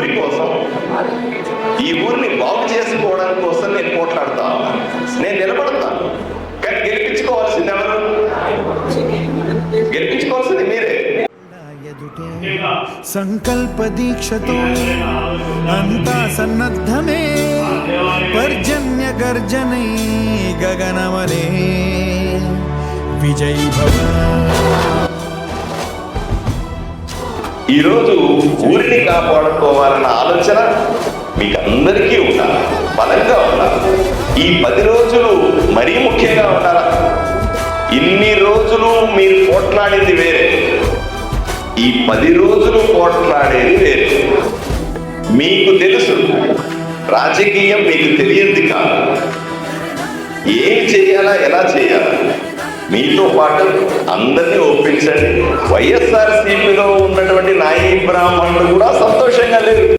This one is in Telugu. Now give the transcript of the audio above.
ఊరి కోసం ఈ ఊరిని బాగు చేసుకోవడం కోసం నేను పోట్లాడతా. నేను నిలబడతా. కానీ గెలిపించుకోవాల్సింది ఎవరు? గెలిపించుకోవాల్సింది మీరే. సంకల్ప దీక్షతో అంతా సన్నద్ధమే. పర్జన్య గర్జనై గగనమలే విజయ భవ ఈరోజు ఊరిని కాపాడుకోవాలన్న ఆలోచన మీకు అందరికీ ఉండాలి. బలంగా ఉండాలి. ఈ పది రోజులు మరీ ముఖ్యంగా ఉండాలా? ఇన్ని రోజులు మీరు పోట్లాడింది వేరే. ఈ పది రోజులు పోట్లాడేది వేరే. మీకు తెలుసు రాజకీయం మీకు తెలియంది కాదు. ఏం చేయాలా ఎలా చేయాలా? మీతో పాటు అందరినీ ఒప్పించండి. వైఎస్ఆర్ ఉన్నటువంటి బ్రాహ్మణులు కూడా సంతోషంగా లేరు